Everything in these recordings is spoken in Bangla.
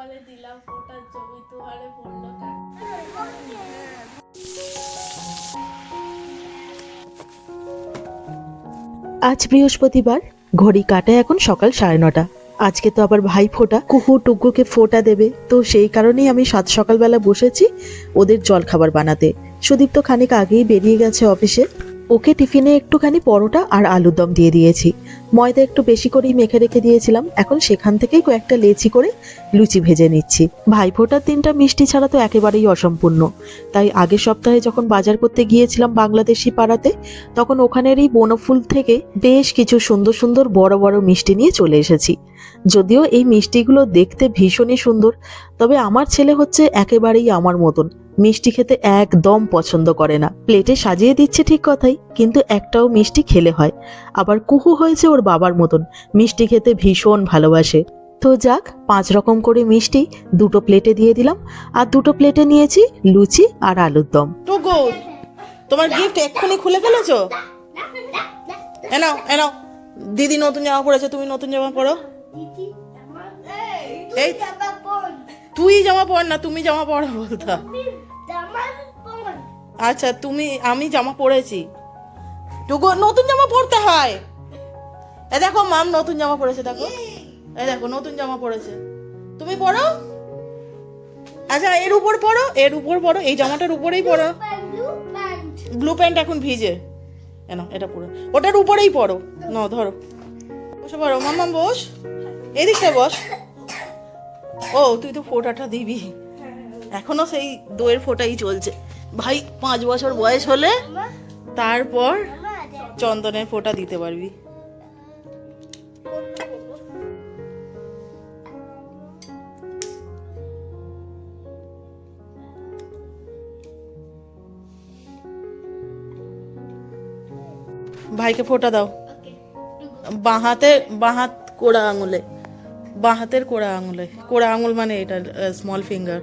কপালে দিলাম ফোটার ছবি দুয়ারে পড়ল কাক। আজ বৃহস্পতিবার, ঘড়ি কাটায় এখন সকাল সাড়ে নটা। আজকে তো আবার ভাই ফোটা, কুহু টুকুকে ফোটা দেবে। তো সেই কারণেই আমি সাত সকালবেলা বসেছি ওদের জল খাবার বানাতে। সুদীপ তো খানিক আগেই বেরিয়ে গেছে অফিসে। ওকে টিফিনে একটুখানি পরোটা আর আলুর দম দিয়ে দিয়েছি। ময়দা একটু বেশি করেই মেখে রেখে দিয়েছিলাম। এখন সেখান থেকেই কয়েকটা লেচি করে লুচি ভেজে নিচ্ছি। ভাই ফোটার দিনটা মিষ্টি ছাড়া তো একেবারেই অসম্পূর্ণ। তাই আগের সপ্তাহে যখন বাজার করতে গিয়েছিলাম বাংলাদেশি পাড়াতে, তখন ওখানের এই বনফুল থেকে বেশ কিছু সুন্দর সুন্দর বড় বড় মিষ্টি নিয়ে চলে এসেছি। যদিও এই মিষ্টিগুলো দেখতে ভীষণই সুন্দর, তবে আমার ছেলে হচ্ছে একেবারেই আমার মতন। মিষ্টি খেতে একদম পছন্দ করে না। প্লেটে সাজিয়ে দিচ্ছে ঠিক কথাই কিন্তু একটাও মিষ্টি খেলে হয়। আবার কুহু হয়েছে ওর বাবার মতন। মিষ্টি খেতে ভীষণ ভালোবাসে। তো যাক পাঁচ রকম করে মিষ্টি দুটো প্লেটে দিয়ে দিলাম। আর দুটো প্লেটে নিয়েছি লুচি আর আলুর দম। তোমার গিফট এক্ষুনি খুলে ফেলেছো? এনাও এনাও দিদি নতুন জামা পড়েছে তুমি নতুন জামা পরো। এই তুই জামা পর না তুমি জামা পড়া বলতো। আচ্ছা তুমি আমি জামা পরেছি। টুকু নতুন জামা পরতে হয়। এ দেখো মাম নতুন জামা পরেছে দেখো। এ দেখো নতুন জামা পরেছে। তুমি পরো? আচ্ছা এর উপর পরো এর উপর পরো এই জামাটার উপরেই পরো। ব্লু প্যান্ট এখন ভিজে। এনো এটা পরো। ওটার উপরেই পরো। নাও ধরো। বসে পড়ো মাম্মাম বস। এদিকটা বস। ও তুই তো ফোটাটা দিবি। এখনও সেই দইয়ের ফোটাই চলছে। ভাই, পাঁচ বছর বয়স হলে তারপর চন্দনের ফোঁটা দিতে পারবি। ভাইকে ফোঁটা দাও। বাঁ হাতে বাঁ হাত কোড়া আঙুলে। বাঁ হাতের কোড়া আঙুলে। কোড়া আঙুল মানে এটা স্মল ফিঙ্গার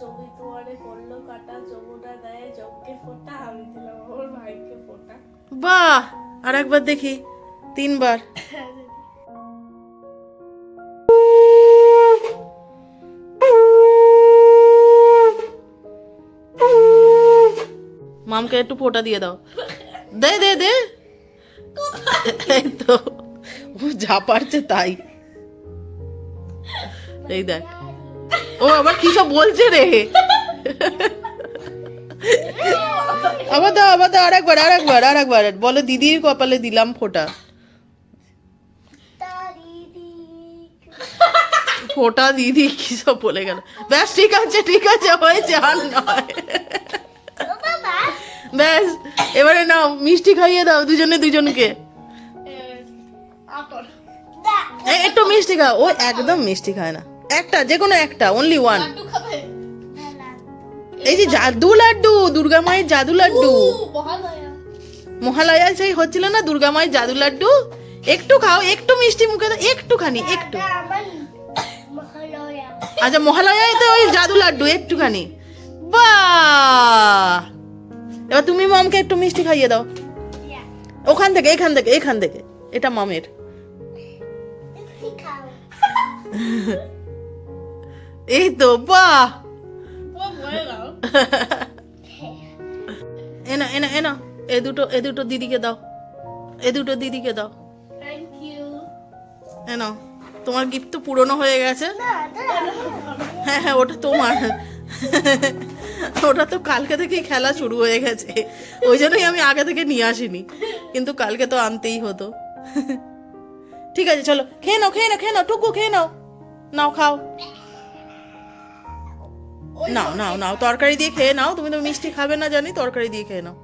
ছবি দুয়ারে পড়ল কাটা যমুনা দেয় যজ্ঞে ফোটা। আমি দিলাম, আমার ভাইকে ফোটা। বাহ! আর একবার দেখি, তিনবার। মামকে একটু ফোঁটা দিয়ে দাও। দে দে দে। তো, ও যা পারছে তাই। এই দেখ। ও আবার কি সব বলছে রে? আবার দাও আবার দাও আরেকবার আরেকবার আরেকবার। বলো দিদির কপালে দিলাম ফোঁটা। ফোঁটা দিদি কি সব বলে গেল। ব্যাস ঠিক আছে ঠিক আছে হয়েছে আর নয়। ব্যাস এবারে নাও মিষ্টি খাইয়ে দাও দুজনে দুজনকে। একটু মিষ্টি খাও। ও একদম মিষ্টি খায় না। একটা যে কোনো একটা অনলি ওয়ান এই যে জাদু লাড্ডু দুর্গা মায়ের জাদু লাড্ডু। মহালয়া। সেই হচ্ছিল না দুর্গা মায়ের জাদু লাড্ডু। একটু খাও একটু মিষ্টি মুখে দাও একটুখানি একটু। আচ্ছা মহালয়ায় তো ওই জাদু লাড্ডু একটুখানি। বাহ! এবার তুমি মমকে একটু মিষ্টি খাইয়ে দাও। ওখান থেকে এখান থেকে এখান থেকে। এটা মামের। এই তো বাহ এনা এনা এনা এ দুটো এ দুটো দিদিকে দাও এ দুটো দিদিকে দাও এনা তোমার গিফট তো পুরনো হয়ে গেছে হ্যাঁ হ্যাঁ ওটা তোমার ওটা তো কালকে থেকেই খেলা শুরু হয়ে গেছে ওই জন্যই আমি আগে থেকে নিয়ে আসিনি কিন্তু কালকে তো আনতেই হতো ঠিক আছে চলো খেয়ে নাও খেয়ে নাও খেয়ে নাও টুকু খেয়ে নাও নাও খাও নাও নাও নাও তরকারি দিয়ে খেয়ে নাও। তুমি তো মিষ্টি খাবে না জানি তরকারি দিয়ে খেয়ে নাও।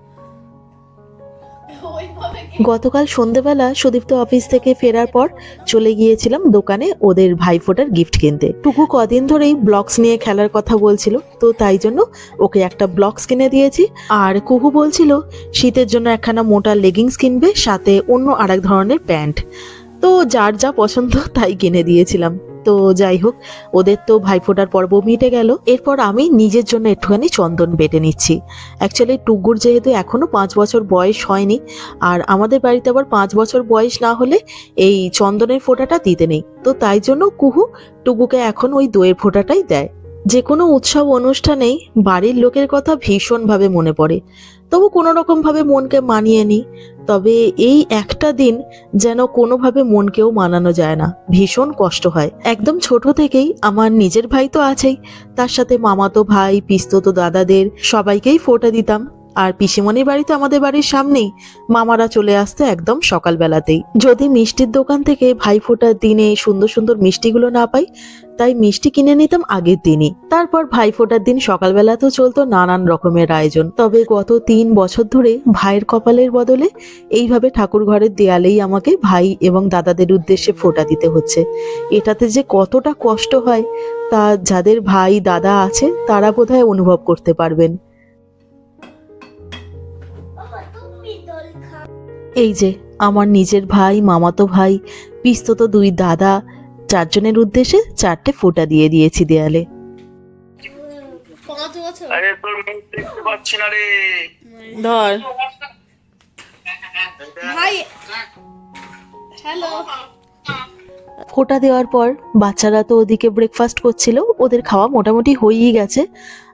গতকাল সন্ধেবেলা সুদীপ্ত অফিস থেকে ফেরার পর চলে গিয়েছিলাম দোকানে ওদের ভাইফোঁটার গিফট কিনতে। টুকু কদিন ধরেই ব্লকস নিয়ে খেলার কথা বলছিল তো তাই জন্য ওকে একটা ব্লকস কিনে দিয়েছি। আর কুহু বলছিল শীতের জন্য একখানা মোটা লেগিংস কিনবে সাথে অন্য আরেক ধরনের প্যান্ট। তো যার যা পছন্দ তাই কিনে দিয়েছিলাম। তো যাই হোক, ওদের তো ভাইফোঁটার পর্ব মিটে গেল। এরপর আমি নিজের জন্য একটুখানি চন্দন বেটে নিচ্ছি। অ্যাকচুয়ালি টুগুর যেহেতু এখনও পাঁচ বছর বয়স হয়নি, আর আমাদের বাড়িতে আবার পাঁচ বছর বয়স না হলে এই চন্দনের ফোঁটাটা দিতে নেই। তো তাই জন্য কুহু টুকুকে এখন ওই দইয়ের ফোঁটাটাই দেয়। যে কোনো উৎসব অনুষ্ঠানেই বাড়ির লোকের কথা ভীষণভাবে মনে পড়ে। তবু কোনো রকমভাবে মনকে মানিয়ে নিই তবে এই একটা দিন যেন কোনোভাবে মনকেও মানানো যায় না। ভীষণ কষ্ট হয়। একদম ছোট থেকেই আমার নিজের ভাই তো আছেই। তার সাথে মামাতো ভাই, পিস্ততো দাদাদের সবাইকেই ফোটা দিতাম। আর পিসিমনির বাড়ি তো আমাদের বাড়ির সামনেই মামারা চলে আসতো একদম সকালবেলাতেই। যদি মিষ্টির দোকান থেকে ভাই ফোঁটার দিনে সুন্দর সুন্দর মিষ্টিগুলো না পাই, তাই মিষ্টি কিনে নিতাম আগের দিনই। তারপর ভাই ফোঁটার দিন সকালবেলাতেও চলতো নানান রকমের আয়োজন। তবে গত তিন বছর ধরে ভাইয়ের কপালের বদলে এইভাবে ঠাকুর ঘরের দেয়ালেই আমাকে ভাই এবং দাদাদের উদ্দেশ্যে ফোঁটা দিতে হচ্ছে। এটাতে যে কতটা কষ্ট হয়, তা যাদের ভাই, দাদা আছে, তারা বোধহয় অনুভব করতে পারবেন। এই যে আমার নিজের ভাই মামাতো ভাই পিস্তত দুই দাদা চারজনের উদ্দেশ্যে চারটে ফোঁটা দিয়ে দিয়েছি দেয়ালে। পাঁচ বছর? আরে তোর মুখ দেখতে পাচ্ছি না রে। ধর। ভাই হ্যালো। ফোঁটা দেওয়ার পর বাচ্চারা তো ওদিকে ব্রেকফাস্ট করছিল ওদের খাওয়া মোটামুটি হয়েই গেছে।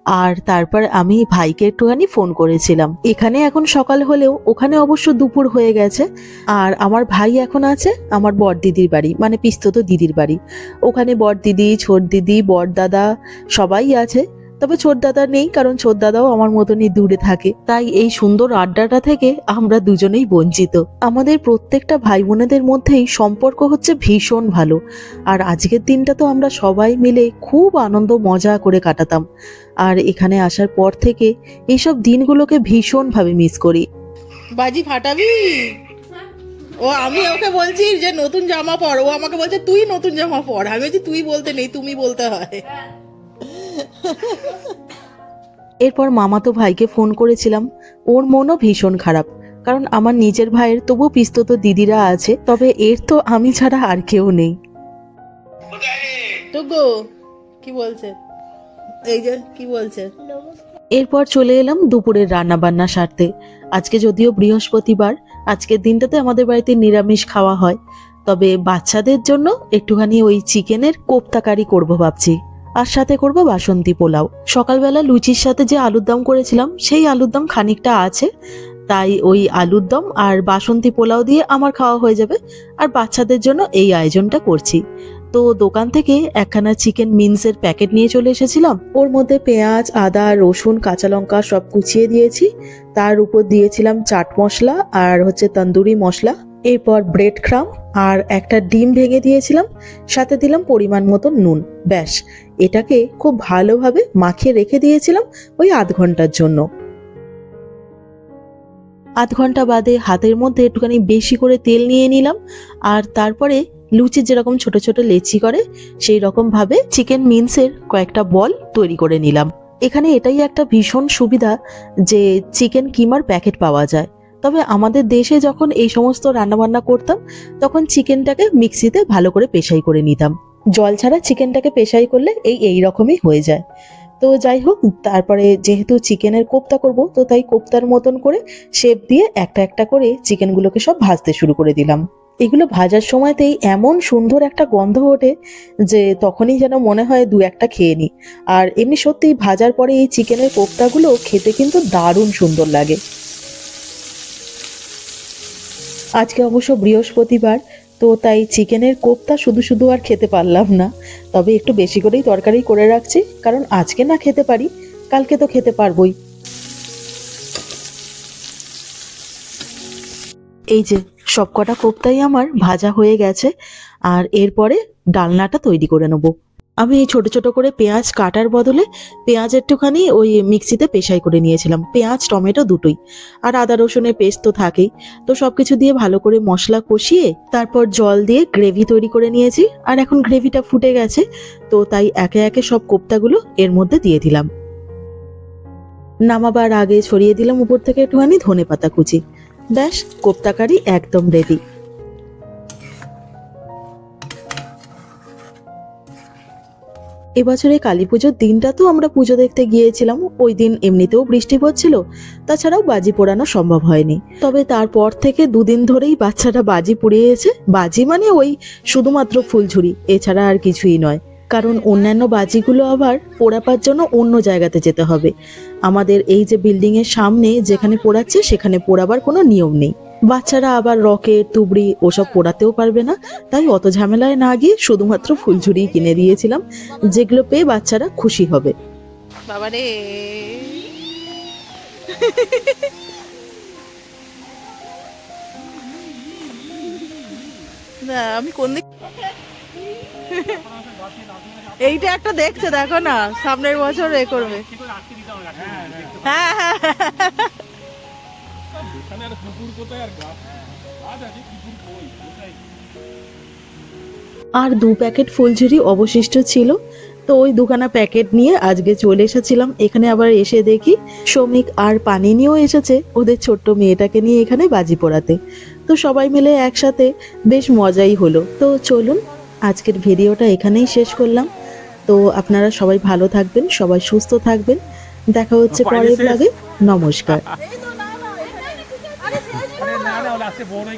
আর তারপর আমি ভাইকে একটুখানি ফোন করেছিলাম। এখানে এখন সকাল হলেও ওখানে অবশ্য দুপুর হয়ে গেছে। আর আমার ভাই এখন আছে, আমার বর দিদির বাড়ি মানে পিস্তত দিদির বাড়ি। ওখানে বর দিদি ছোট দিদি বর দাদা সবাই আছে। তবে ছোট দাদা নেই, কারণ ছোট দাদাও আমার মতনই দূরে থাকে। তাই এই সুন্দর আড্ডাটা থেকে আমরা দুজনেই বঞ্চিত। আমাদের প্রত্যেকটা ভাই বোনেদের মধ্যেই সম্পর্ক হচ্ছে ভীষণ ভালো। আর আজকের দিনটা তো আমরা সবাই মিলে খুব আনন্দ, মজা করে কাটাতাম। আর এখানে আসার পর থেকে এইসব দিনগুলোকে ভীষণভাবে মিস করি। বাজি ফাটাবি? ও, আমি ওকে বলছি যে নতুন জামা পর। ও আমাকে বলছে, তুই নতুন জামা পর। আমি বলছি, তুই বলতে নেই, তুমি বলতে হয়। এরপর মামাতো ভাইকে ফোন করেছিলাম। ওর মনও ভীষণ খারাপ কারণ আমার নিজের ভাইয়ের তবু পিস্তত দিদিরা আছে তবে এর তো আমি ছাড়া আর কেউ নেই। কি বলছে? এই যে কি বলছে? এরপর চলে এলাম দুপুরের রান্না বান্না সারতে। আজকে যদিও বৃহস্পতিবার আজকের দিনটাতে আমাদের বাড়িতে নিরামিষ খাওয়া হয় তবে বাচ্চাদের জন্য একটুখানি ওই চিকেনের কোপ্তাকারি করব ভাবছি। আর সাথে করব বাসন্তী পোলাও। সকালবেলা লুচির সাথে যে আলুর দম করেছিলাম, সেই আলুর দম খানিকটা আছে। তাই ওই আলুর দম আর বাসন্তী পোলাও দিয়ে আমার খাওয়া হয়ে যাবে। আর বাচ্চাদের জন্য এই আয়োজনটা করছি। তো দোকান থেকে একখানা চিকেন মিন্সের প্যাকেট নিয়ে চলে এসেছিলাম। ওর মধ্যে পেঁয়াজ, আদা, রসুন, কাঁচা লঙ্কা সব কুচিয়ে দিয়েছি। তার উপর দিয়েছিলাম চাট মশলা আর হচ্ছে তন্দুরি মশলা। এরপর ব্রেড ক্রাম আর একটা ডিম ভেঙে দিয়েছিলাম, সাথে দিলাম পরিমাণ মতো নুন, ব্যাস। এটাকে খুব ভালোভাবে মাখিয়ে রেখে দিয়েছিলাম ওই আধ ঘণ্টার জন্য। আধ ঘণ্টা বাদে হাতের মধ্যে একটুখানি বেশি করে তেল নিয়ে নিলাম, আর তারপরে লুচির যেরকম ছোট ছোট লেচি করে, সেই রকম ভাবে চিকেন মিন্সের কয়েকটা বল তৈরি করে নিলাম। এখানে এটাই একটা ভীষণ সুবিধা যে চিকেন কিমার প্যাকেট পাওয়া যায়। তবে আমাদের দেশে যখন এই সমস্ত রান্নাবান্না করতাম, তখন চিকেনটাকে মিক্সিতে ভালো করে পেশাই করে নিতাম। জল ছাড়া চিকেনটাকে পেশাই করলে এই এই রকমই হয়ে যায়। তো যাই হোক, তারপরে যেহেতু চিকেনের কোপ্তা করব, তো তাই কোপ্তার মতন করে শেপ দিয়ে একটা একটা করে চিকেনগুলোকে সব ভাজতে শুরু করে দিলাম। এগুলো ভাজার সময়তেই এমন সুন্দর একটা গন্ধ ওঠে যে তখনই যেন মনে হয় দু একটা খেয়ে নিই আর এমনি সত্যি ভাজার পরে এই চিকেনের কোপ্তাগুলো খেতে কিন্তু দারুণ সুন্দর লাগে। আজকে অবশ্য বৃহস্পতিবার, তো তাই চিকেনের কোপ্তা শুধু শুধু আর খেতে পারলাম না। তবে একটু বেশি করেই তরকারি করে রাখছি, কারণ আজকে না খেতে পারি, কালকে তো খেতে পারবই। এই যে, সবকটা কোপ্তাই আমার ভাজা হয়ে গেছে, আর এরপরে ডালনাটা তৈরি করে নেব। আমি এই ছোট ছোট করে পেঁয়াজ কাটার বদলে পেঁয়াজ একটুখানি ওই মিক্সিতে পেশাই করে নিয়েছিলাম। পেঁয়াজ, টমেটো দুটোই। আর আদা, রসুনের পেস্ট তো থাকেই। তো সব কিছু দিয়ে ভালো করে মশলা কষিয়ে তারপর জল দিয়ে গ্রেভি তৈরি করে নিয়েছি। আর এখন গ্রেভিটা ফুটে গেছে, তো তাই একে একে সব কোপ্তাগুলো এর মধ্যে দিয়ে দিলাম। নামাবার আগে ছড়িয়ে দিলাম উপর থেকে একটুখানি ধনে পাতা কুচি। ব্যাস, কোপ্তাকারি একদম রেডি এবছরে কালী পুজোর দিনটা তো আমরা পুজো দেখতে গিয়েছিলাম। ওই দিন এমনিতেও বৃষ্টি পড়ছিল, তাছাড়াও বাজি পোড়ানো সম্ভব হয়নি। তবে তারপর থেকে দুদিন ধরেই বাচ্চারা বাজি পুড়িয়েছে। বাজি মানে ওই শুধুমাত্র ফুলঝুরি, এছাড়া আর কিছুই নয়। কারণ অন্যান্য বাজিগুলো আবার পোড়াবার জন্য অন্য জায়গাতে যেতে হবে। আমাদের এই যে বিল্ডিং এর সামনে যেখানে পোড়াচ্ছে, সেখানে পোড়াবার কোনো নিয়ম নেই। বাচ্চারা আবার রকেট, তুবড়ি ওসব পোড়াতেও পারবে না। তাই অত ঝামেলায় না গিয়ে শুধুমাত্র ফুলঝুরি কিনে দিয়েছিলাম, যেগুলো পেয়ে বাচ্চারা খুশি হবে। বাবা রে না, আমি কোন দিক এইটা একটা দেখছে, দেখো না, সামনের বছর এ করবে। হ্যাঁ হ্যাঁ। হ্যাঁ। আর দু প্যাকেট ফুলঝুরি অবশিষ্ট ছিল। তো ওই দুখানা প্যাকেট নিয়ে আজকে চলে এসেছিলাম। এখানে আবার এসে দেখি শ্রমিক আর পানি নিয়েও এসেছে ওদের ছোট্ট মেয়েটাকে নিয়ে এখানে বাজি পোড়াতে। তো সবাই মিলে একসাথে বেশ মজাই হলো। তো চলুন আজকের ভিডিওটা এখানেই শেষ করলাম। তো আপনারা সবাই ভালো থাকবেন সবাই সুস্থ থাকবেন। দেখা হচ্ছে পরের ব্লগে নমস্কার। আরে না